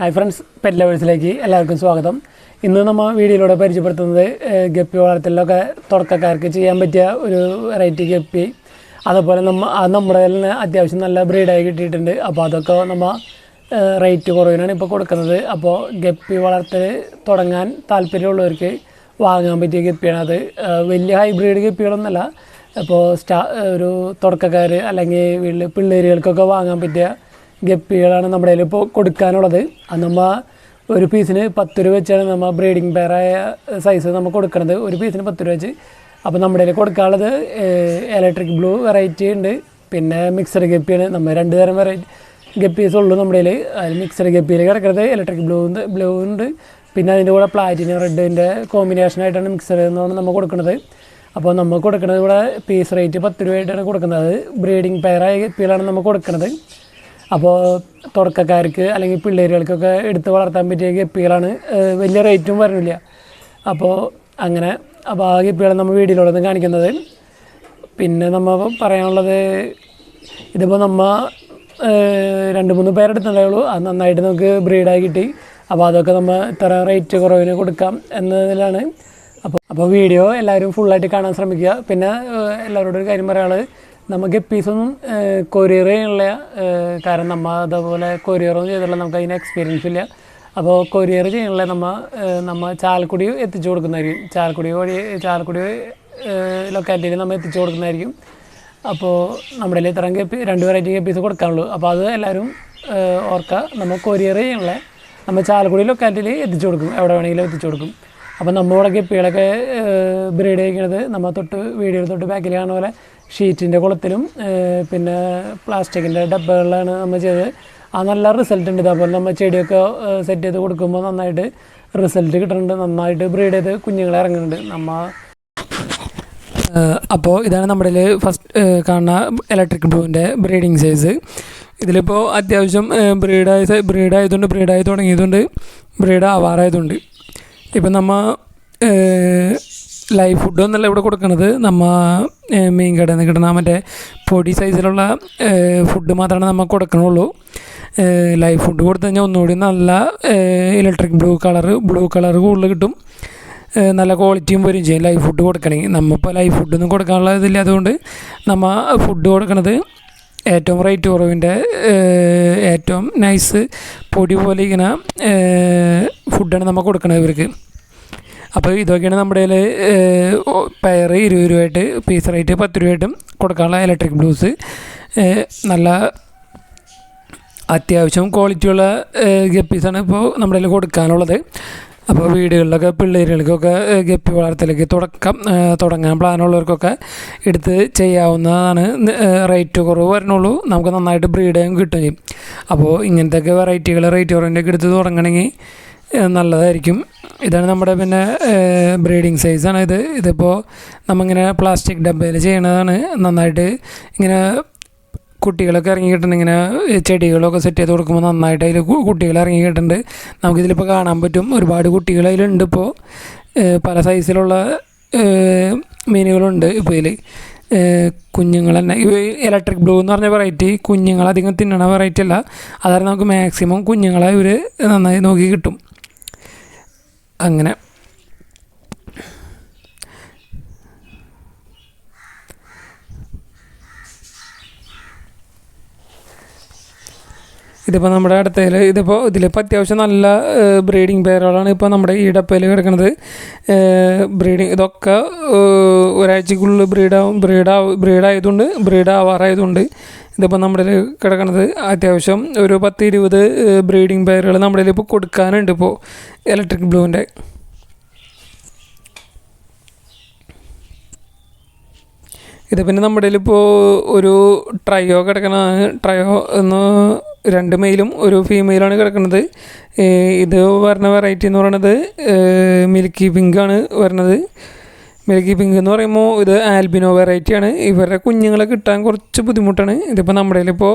Hi friends pet ലവേഴ്സിലേക്ക് എല്ലാവർക്കും സ്വാഗതം. ഇന്ന് നമ്മൾ വീഡിയോയിലൂടെ പരിചയപ്പെടുത്തുന്നത് ഗപ്പി വളർത്തലിലൊക്കെ തുടക്കക്കാർക്ക് ചെയ്യാൻ പറ്റിയ ഒരു വെറൈറ്റി ഗപ്പി. അതുപോലെ നമ്മ നമ്മുടെ തന്നെ അത്യാവശ്യം നല്ല ബ്രീഡായി കിട്ടിയിട്ടുണ്ട്. അപ്പോൾ അതൊക്കെ നമ്മൾ റേറ്റ് കുറവിനാണ് ഇപ്പോൾ കൊടുക്കുന്നത്. അപ്പോൾ ഗപ്പി വളർത്തൽ തുടങ്ങാൻ താല്പര്യമുള്ളവർക്ക് വാങ്ങാൻ പറ്റിയ ഗപ്പിയാണ് അത്. വലിയ ഹൈബ്രിഡ് ഗപ്പികളൊന്നുമല്ല. അപ്പോൾ സ്റ്റാ ഒരു തുടക്കക്കാർ അല്ലെങ്കിൽ വീട്ടിൽ പിള്ളേരുകൾക്കൊക്കെ വാങ്ങാൻ പറ്റിയ ഗപ്പികളാണ് നമ്മുടെ കയ്യിൽ ഇപ്പോൾ കൊടുക്കാനുള്ളത്. അത് നമ്മൾ ഒരു പീസിന് പത്ത് രൂപ വെച്ചാണ് നമ്മൾ ബ്രീഡിംഗ് പെയറായ സൈസ് നമ്മൾ കൊടുക്കുന്നത് ഒരു പീസിന് പത്ത് രൂപ വെച്ച്. അപ്പോൾ നമ്മുടെ കയ്യിൽ കൊടുക്കാനുള്ളത് ഇലക്ട്രിക് ബ്ലൂ വെറൈറ്റി ഉണ്ട്. പിന്നെ മിക്സഡ് ഗപ്പിയാണ്. നമ്മൾ രണ്ട് തരം വെറൈറ്റി ഗപ്പീസ് ഉള്ളൂ നമ്മുടെ കയ്യിൽ അതിൽ മിക്സഡ് ഗപ്പിയിൽ കിടക്കുന്നത് ഇലക്ട്രിക് ബ്ലൂ ബ്ലൂ ഉണ്ട്. പിന്നെ അതിന്റെ കൂടെ പ്ലാറ്റിനം റെഡിന്റെ കോമ്പിനേഷനായിട്ടാണ് മിക്സഡ് എന്നാണ് നമ്മൾ കൊടുക്കുന്നത് അപ്പോൾ നമ്മൾ കൊടുക്കുന്നത് ഇവിടെ പീസ് റേറ്റ് പത്ത് രൂപയായിട്ടാണ് കൊടുക്കുന്നത്. ബ്രീഡിംഗ് പെയറായ ഗപ്പികളാണ് നമ്മൾ കൊടുക്കുന്നത് അപ്പോൾ തുടക്കക്കാർക്ക് അല്ലെങ്കിൽ പിള്ളേരുകൾക്കൊക്കെ എടുത്ത് വളർത്താൻ പറ്റിയ ഗപ്പികളാണ് വലിയ റേറ്റും വരണില്ല അപ്പോൾ അങ്ങനെ അപ്പോൾ ആ ഗപ്പികളാണ് നമ്മൾ വീഡിയോയിലൂടെ കാണിക്കുന്നത്. പിന്നെ നമ്മൾ പറയാനുള്ളത് ഇതിപ്പോൾ നമ്മൾ രണ്ട് മൂന്ന് പേരെടുത്തുണ്ടായുള്ളൂ അത് നന്നായിട്ട് നമുക്ക് ബ്രീഡായി കിട്ടി. അപ്പോൾ അതൊക്കെ നമ്മൾ ഇത്ര റേറ്റ് കുറവിന് കൊടുക്കാം എന്നതിലാണ്. അപ്പോൾ അപ്പോൾ വീഡിയോ എല്ലാവരും ഫുള്ളായിട്ട് കാണാൻ ശ്രമിക്കുക. പിന്നെ എല്ലാവരോടും ഒരു കാര്യം പറയാനുള്ളത് നമുക്ക് എപ്പീസൊന്നും കൊറിയർ ചെയ്യാനുള്ള കാരണം നമ്മൾ അതേപോലെ കൊറിയറൊന്നും ചെയ്തില്ല നമുക്ക് അതിന് എക്സ്പീരിയൻസ് ഇല്ല. അപ്പോൾ കൊറിയർ ചെയ്യാനുള്ള നമ്മൾ നമ്മൾ നമ്മ ചാലക്കുടി എത്തിച്ചു കൊടുക്കുന്നതായിരിക്കും. ചാലക്കുടി വഴി ചാലക്കുടി ലൊക്കാലിറ്റിയിൽ നമ്മൾ എത്തിച്ചു കൊടുക്കുന്നതായിരിക്കും. അപ്പോൾ നമ്മുടെ കയ്യിൽ ഇത്രയും കപ്പി രണ്ട് വെറൈറ്റി കപ്പീസ് കൊടുക്കാനുള്ളൂ. അപ്പോൾ അത് എല്ലാവരും ഓർക്കുക നമ്മൾ കൊറിയർ ചെയ്യാനുള്ള നമ്മൾ ചാലക്കുടി ലൊക്കാലിറ്റിയിൽ എത്തിച്ചു കൊടുക്കും. എവിടെ വേണമെങ്കിലും എത്തിച്ചു കൊടുക്കും. അപ്പോൾ നമ്മുടെ കെപ്പികളൊക്കെ ബ്രീഡ് ചെയ്യിക്കുന്നത് നമ്മൾ തൊട്ട് വീഡിയോയിൽ തൊട്ട് ബാക്കിൽ കാണുന്ന പോലെ ഷീറ്റിന്റെ കുളത്തിലും പിന്നെ പ്ലാസ്റ്റിക്കിന്റെ ഡബ്ബകളിലാണ് നമ്മൾ ചെയ്തത്. ആ നല്ല റിസൾട്ട് ഉണ്ട്. ഇതേപോലെ നമ്മൾ ചെടിയൊക്കെ സെറ്റ് ചെയ്ത് കൊടുക്കുമ്പോൾ നന്നായിട്ട് റിസൾട്ട് കിട്ടുന്നുണ്ട്. നന്നായിട്ട് ബ്രീഡ് ചെയ്ത് കുഞ്ഞുങ്ങളെ ഇറങ്ങുന്നുണ്ട്. നമ്മൾ അപ്പോൾ ഇതാണ് നമ്മുടെ ഫസ്റ്റ് കാണുന്ന ഇലക്ട്രിക് ബ്ലൂവിന്റെ ബ്രീഡിങ് സൈസ് ഇതിലിപ്പോൾ അത്യാവശ്യം ബ്രീഡായ ബ്രീഡായതുകൊണ്ട് ബ്രീഡായി തുടങ്ങിയതുകൊണ്ട് ബ്രീഡ് ആവാറായതുകൊണ്ട് ഇപ്പം നമ്മ ലൈഫ് ഫുഡ് എന്നല്ല ഇവിടെ കൊടുക്കുന്നത് നമ്മ മീൻ കടയിൽ നിന്ന് കിട്ടുന്ന മറ്റേ പൊടി സൈസിലുള്ള ഫുഡ് മാത്രമാണ് നമ്മൾ കൊടുക്കണുള്ളൂ. ലൈഫ് ഫുഡ് കൊടുത്തു കഴിഞ്ഞാൽ ഒന്നുകൂടി നല്ല electric blue colour blue colour കൂടുതൽ കിട്ടും. നല്ല ക്വാളിറ്റിയും വരും ചെയ്യും ലൈഫ് ഫുഡ് കൊടുക്കണമെങ്കിൽ. നമ്മളിപ്പോൾ ലൈഫ് ഫുഡൊന്നും കൊടുക്കാനുള്ള ഇതില്ല. അതുകൊണ്ട് നമ്മൾ ഫുഡ് കൊടുക്കുന്നത് ഏറ്റവും റേറ്റ് കുറവിന്റെ ഏറ്റവും നൈസ് പൊടി പോലെ ഇങ്ങനെ ഫുഡാണ് നമ്മൾ കൊടുക്കണത് ഇവർക്ക്. അപ്പോൾ ഇതൊക്കെയാണ് നമ്മുടെ കയ്യിൽ പയർ ഇരുപത് രൂപയായിട്ട് പീസ് റേറ്റ് പത്ത് രൂപയായിട്ടും കൊടുക്കാനുള്ള ഇലക്ട്രിക് ബ്ലൂസ് നല്ല അത്യാവശ്യം ക്വാളിറ്റിയുള്ള ഗപ്പീസാണ് ഇപ്പോൾ നമ്മുടെ കയ്യിൽ കൊടുക്കാനുള്ളത്. അപ്പോൾ വീടുകളിലൊക്കെ പിള്ളേരുകൾക്കൊക്കെ ഗപ്പി വളർത്തലേക്ക് തുടക്കം തുടങ്ങാൻ പ്ലാനുള്ളവർക്കൊക്കെ എടുത്ത് ചെയ്യാവുന്നതാണ് റേറ്റ് കുറവ് വരണുള്ളൂ. നമുക്ക് നന്നായിട്ട് ബ്രീഡ് ചെയ്യാൻ ചെയ്യും. അപ്പോൾ ഇങ്ങനത്തെയൊക്കെ വെറൈറ്റികൾ റേറ്റ് കുറവിന്റെയൊക്കെ എടുത്ത് തുടങ്ങണമെങ്കിൽ നല്ലതായിരിക്കും. ഇതാണ് നമ്മുടെ പിന്നെ ബ്രീഡിങ് സൈസാണ് ഇത്. ഇതിപ്പോൾ നമ്മിങ്ങനെ പ്ലാസ്റ്റിക് ഡബ്ബയിൽ ചെയ്യണതാണ്. നന്നായിട്ട് ഇങ്ങനെ കുട്ടികളൊക്കെ ഇറങ്ങി കിട്ടുന്നുണ്ട് ഇങ്ങനെ ചെടികളൊക്കെ സെറ്റ് ചെയ്ത് കൊടുക്കുമ്പോൾ നന്നായിട്ട് അതിൽ കുട്ടികൾ ഇറങ്ങി കിട്ടുന്നുണ്ട് നമുക്കിതിലിപ്പോൾ കാണാൻ പറ്റും. ഒരുപാട് കുട്ടികൾ അതിലുണ്ട് ഇപ്പോൾ പല സൈസിലുള്ള മീനുകളുണ്ട് ഇപ്പോൾ ഇതിൽ കുഞ്ഞുങ്ങൾ തന്നെ. ഇലക്ട്രിക് ബ്ലൂ എന്ന് പറഞ്ഞ വെറൈറ്റി കുഞ്ഞുങ്ങളധികം തിന്നണ വെറൈറ്റി അല്ല. അതാണ് നമുക്ക് മാക്സിമം കുഞ്ഞുങ്ങളെ ഇവർ നന്നായി നോക്കി കിട്ടും. അങ്ങനെ ഇതിപ്പോൾ നമ്മുടെ അടുത്തതിൽ ഇതിപ്പോൾ ഇതിലിപ്പോൾ അത്യാവശ്യം നല്ല ബ്രീഡിങ് പേരുകളാണ് ഇപ്പോൾ നമ്മുടെ ഈ ഡപ്പയിൽ കിടക്കുന്നത് ബ്രീഡിങ് ഇതൊക്കെ ഒരാഴ്ചക്കുള്ളിൽ ബ്രീഡാവും ബ്രീഡാവും ബ്രീഡായതുകൊണ്ട് ബ്രീഡാവാറായതുകൊണ്ട് ഇതിപ്പോൾ നമ്മുടെ കിടക്കുന്നത് അത്യാവശ്യം ഒരു പത്ത് ഇരുപത് ബ്രീഡിങ് പേരുകൾ നമ്മുടെ ഇപ്പോൾ കൊടുക്കാനുണ്ട് ഇപ്പോൾ ഇലക്ട്രിക് ബ്ലൂവിന്റെ ഇത് പിന്നെ നമ്മുടെ ഇപ്പോൾ ഒരു ട്രയോ കിടക്കണതാണ് ട്രയോ എന്ന് രണ്ട് മെയിലും ഒരു ഫീമെയിലാണ് കിടക്കുന്നത് ഇത് വരുന്ന വെറൈറ്റി എന്ന് പറയുന്നത് മിൽക്കി പിങ്ക് ആണ് വരുന്നത്. മിൽക്കി പിങ്ക് എന്ന് പറയുമ്പോൾ ഇത് ആൽബിനോ വെറൈറ്റിയാണ് ഇവരുടെ കുഞ്ഞുങ്ങളെ കിട്ടാൻ കുറച്ച് ബുദ്ധിമുട്ടാണ്. ഇതിപ്പോൾ നമ്മുടെ ഇപ്പോൾ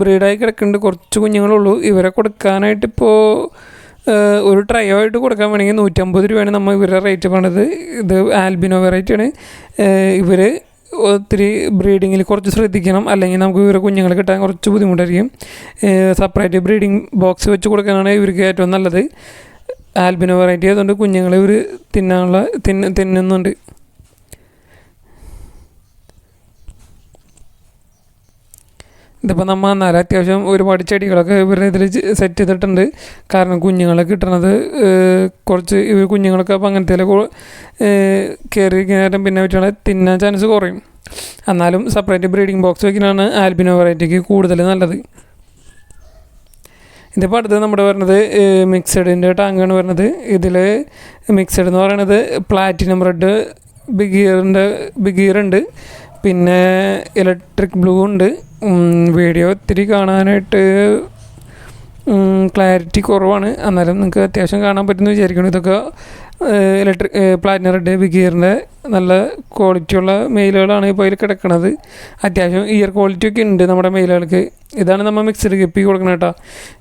ബ്രീഡായി കിടക്കുന്നുണ്ട്. കുറച്ച് കുഞ്ഞുങ്ങളുള്ളൂ. ഇവരെ കൊടുക്കാനായിട്ടിപ്പോൾ ഒരു ട്രയോ ആയിട്ട് കൊടുക്കാൻ വേണമെങ്കിൽ നൂറ്റമ്പത് രൂപയാണ് നമ്മൾ ഇവരുടെ റേറ്റ് പറഞ്ഞത്. ഇത് ആൽബിനോ വെറൈറ്റി ആണ്. ഇവർ ഒത്തിരി ബ്രീഡിങ്ങിൽ കുറച്ച് ശ്രദ്ധിക്കണം. അല്ലെങ്കിൽ നമുക്ക് ഇവരെ കുഞ്ഞുങ്ങൾ കിട്ടാൻ കുറച്ച് ബുദ്ധിമുട്ടായിരിക്കും. സെപ്പറേറ്റ് ബ്രീഡിംഗ് ബോക്സ് വെച്ച് കൊടുക്കാനാണ് ഇവർക്ക് ഏറ്റവും നല്ലത്. ആൽബിനോ വെറൈറ്റി ആയതുകൊണ്ട് കുഞ്ഞുങ്ങളെ ഇവർ തിന്നാനുള്ള തിന്ന തിന്നുന്നുണ്ട്. ഇതിപ്പോൾ നമ്മൾ എന്നാൽ അത്യാവശ്യം ഒരുപാട് ചെടികളൊക്കെ ഇവരുടെ ഇതിൽ സെറ്റ് ചെയ്തിട്ടുണ്ട്. കാരണം കുഞ്ഞുങ്ങളെ കിട്ടണത് കുറച്ച് ഇവർ കുഞ്ഞുങ്ങളൊക്കെ അപ്പോൾ അങ്ങനത്തെ കയറി നേരം പിന്നെ വെച്ചാൽ തിന്നാൻ ചാൻസ് കുറയും. എന്നാലും സെപ്പറേറ്റ് ബ്രീഡിംഗ് ബോക്സ് വെക്കുന്നതാണ് ആൽബിനോ വെറൈറ്റിക്ക് കൂടുതൽ നല്ലത്. ഇതിപ്പോൾ അടുത്ത് നമ്മുടെ വരുന്നത് മിക്സഡിന്റെ ടാങ്കാണ് വരുന്നത്. ഇതിൽ മിക്സഡ് എന്ന് പറയുന്നത് പ്ലാറ്റിനം റെഡ് ബിഗിയറിന്റെ ബിഗിയർ ഉണ്ട്. പിന്നെ ഇലക്ട്രിക് ബ്ലൂ ഉണ്ട്. വീഡിയോ ഒത്തിരി കാണാനായിട്ട് ക്ലാരിറ്റി കുറവാണ്. അന്നേരം നിങ്ങൾക്ക് അത്യാവശ്യം കാണാൻ പറ്റുമെന്ന് വിചാരിക്കണം ഇതൊക്കെ ഇലക്ട്രിക് പ്ലാറ്റിന റെഡ് ബിഗിയറിന്റെ നല്ല ക്വാളിറ്റിയുള്ള മെയിലുകളാണ് ഇപ്പോൾ അതിൽ കിടക്കുന്നത് അത്യാവശ്യം ഇയർ ക്വാളിറ്റി ഒക്കെ ഉണ്ട് നമ്മുടെ മെയിലുകൾക്ക് ഇതാണ് നമ്മൾ മിക്സഡ് ഗപ്പി കൊടുക്കണം കേട്ടോ.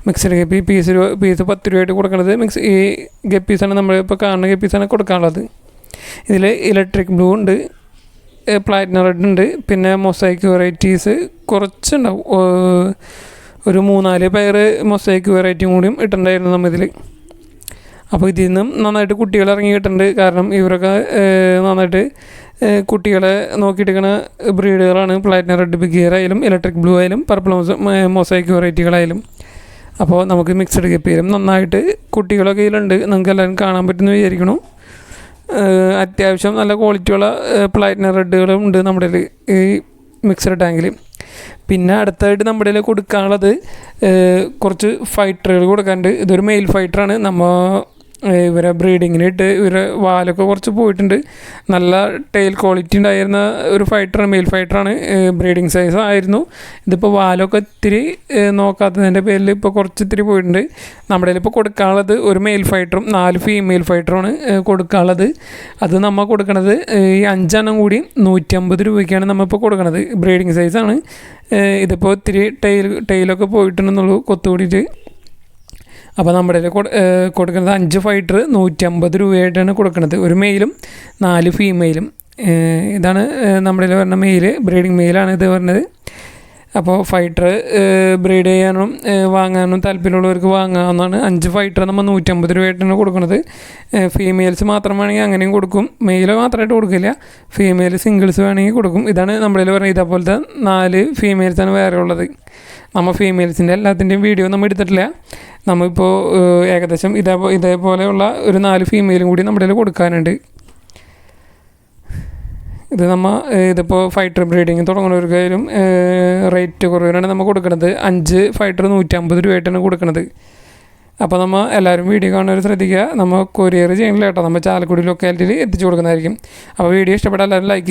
മിക്സഡ് ഗപ്പി പീസ് രൂപ പീസ് പത്ത് രൂപയായിട്ട് കൊടുക്കുന്നത് മിക്സ് ഈ ഗപ്പീസാണ് നമ്മൾ ഇപ്പോൾ കാണുന്ന ഗപ്പീസാണ് കൊടുക്കാനുള്ളത്. ഇതിൽ ഇലക്ട്രിക് ബ്ലൂ ഉണ്ട്. പ്ലാറ്റിനം റെഡ് ഉണ്ട്. പിന്നെ മൊസൈക്ക് വെറൈറ്റീസ് കുറച്ചുണ്ടാവും. ഒരു മൂന്നാൽ പേര് മൊസൈക്ക് വെറൈറ്റിയും കൂടിയും ഇട്ടിട്ടുണ്ടായിരുന്നു നമ്മൾ ഇതിൽ അപ്പോൾ ഇതിൽ നിന്നും നന്നായിട്ട് കുട്ടികൾ ഇറങ്ങി കിട്ടുന്നുണ്ട് കാരണം ഇവരൊക്കെ നന്നായിട്ട് കുട്ടികളെ നോക്കിയെടുക്കുന്ന ബ്രീഡുകളാണ്. പ്ലാറ്റിന റെഡ് ബിഗിയർ ആയാലും ഇലക്ട്രിക് ബ്ലൂ ആയാലും പർപ്പിൾ മൊസൈക്ക് വെറൈറ്റികളായാലും അപ്പോൾ നമുക്ക് മിക്സഡ് ഗപ്പിയിലും നന്നായിട്ട് കുട്ടികളൊക്കെ ഇതിലുണ്ട് നിങ്ങൾക്ക് എല്ലാവരും കാണാൻ പറ്റുമെന്ന് വിചാരിക്കണു അത്യാവശ്യം നല്ല ക്വാളിറ്റിയുള്ള പ്ലാറ്റിനം റെഡുകളും ഉണ്ട് നമ്മുടെ ഈ മിക്സർ ടാങ്കിൽ പിന്നെ അടുത്തായിട്ട് നമ്മുടെ കൊടുക്കാനുള്ളത് കുറച്ച് ഫൈറ്ററുകൾ കൊടുക്കാനുണ്ട്. ഇതൊരു മെയിൽ ഫൈറ്ററാണ് നമ്മ ഏഹ് ഇവരെ ബ്രീഡിങ്ങിനിട്ട് ഇവരെ വാലൊക്കെ കുറച്ച് പോയിട്ടുണ്ട്. നല്ല ടെയിൽ ക്വാളിറ്റി ഉണ്ടായിരുന്ന ഒരു ഫൈറ്ററാണ് മെയിൽ ഫൈറ്ററാണ് ബ്രീഡിങ് സൈസ് ആയിരുന്നു. ഇതിപ്പോൾ വാലൊക്കെ ഇത്തിരി നോക്കാത്തതിന്റെ പേരിൽ ഇപ്പോൾ കുറച്ച് ഇത്തിരി പോയിട്ടുണ്ട്. നമ്മുടെ ഇപ്പോൾ കൊടുക്കാനുള്ളത് ഒരു മെയിൽ ഫൈറ്ററും നാല് ഫീമെയിൽ ഫൈറ്ററുമാണ് കൊടുക്കാനുള്ളത്. അത് നമ്മൾ കൊടുക്കണത് ഈ അഞ്ചെണ്ണം കൂടി നൂറ്റമ്പത് രൂപയ്ക്കാണ് നമ്മളിപ്പോൾ കൊടുക്കണത്. ബ്രീഡിങ് സൈസാണ് ഇതിപ്പോൾ ഇത്തിരി ടെയിൽ ടെയിലൊക്കെ പോയിട്ടുണ്ടെന്നുള്ളൂ കൊത്തുകൂടിയിട്ട്. അപ്പോൾ നമ്മുടെ കൊടുക്കുന്നത് അഞ്ച് ഫൈറ്റർ നൂറ്റമ്പത് രൂപയായിട്ടാണ് കൊടുക്കുന്നത്. ഒരു മെയിലും നാല് ഫീമെയിലും ഇതാണ് നമ്മുടെ പറഞ്ഞ മെയിൽ ബ്രീഡിങ് മെയിലാണ് ഇത് പറഞ്ഞത് അപ്പോൾ ഫൈറ്റർ ബ്രീഡ് ചെയ്യാനും വാങ്ങാനും താല്പര്യമുള്ളവർക്ക് വാങ്ങാവുന്നതാണ്. അഞ്ച് ഫൈറ്റർ നമ്മൾ നൂറ്റമ്പത് രൂപയായിട്ടാണ് കൊടുക്കുന്നത്. ഫീമെയിൽസ് മാത്രം വേണമെങ്കിൽ അങ്ങനെയും കൊടുക്കും. മെയിൽ മാത്രമായിട്ട് കൊടുക്കില്ല. ഫീമെയിൽ സിംഗിൾസ് വേണമെങ്കിൽ കൊടുക്കും. ഇതാണ് നമ്മുടെ പറഞ്ഞ ഇതേപോലത്തെ നാല് ഫീമെയിൽസാണ് വേറെ ഉള്ളത്. നമ്മൾ ഫീമെയിൽസിന്റെ എല്ലാത്തിന്റെയും വീഡിയോ നമ്മൾ എടുത്തിട്ടില്ല. നമ്മളിപ്പോൾ ഏകദേശം ഇതേ ഇതേപോലെയുള്ള ഒരു നാല് ഫീമെയിലും കൂടി നമ്മുടെ കയ്യിൽ കൊടുക്കാനുണ്ട്. ഇത് നമ്മൾ ഇതിപ്പോൾ ഫൈറ്റർ ബ്രീഡിങ് തുടങ്ങുന്നവർക്കായാലും റേറ്റ് കുറവിനാണ് നമ്മൾ കൊടുക്കുന്നത് അഞ്ച് ഫൈറ്റർ നൂറ്റമ്പത് രൂപയായിട്ടാണ് കൊടുക്കുന്നത് അപ്പോൾ നമ്മൾ എല്ലാവരും വീഡിയോ കാണുന്നവർ ശ്രദ്ധിക്കുക. നമ്മൾ കൊറിയർ ചെയ്യണില്ല കേട്ടോ. നമ്മൾ ചാലക്കുടി ലൊക്കാലിറ്റിയിൽ എത്തിച്ചു കൊടുക്കുന്നതായിരിക്കും. അപ്പോൾ വീഡിയോ ഇഷ്ടപ്പെട്ടാൽ എല്ലാവരും ലൈക്ക്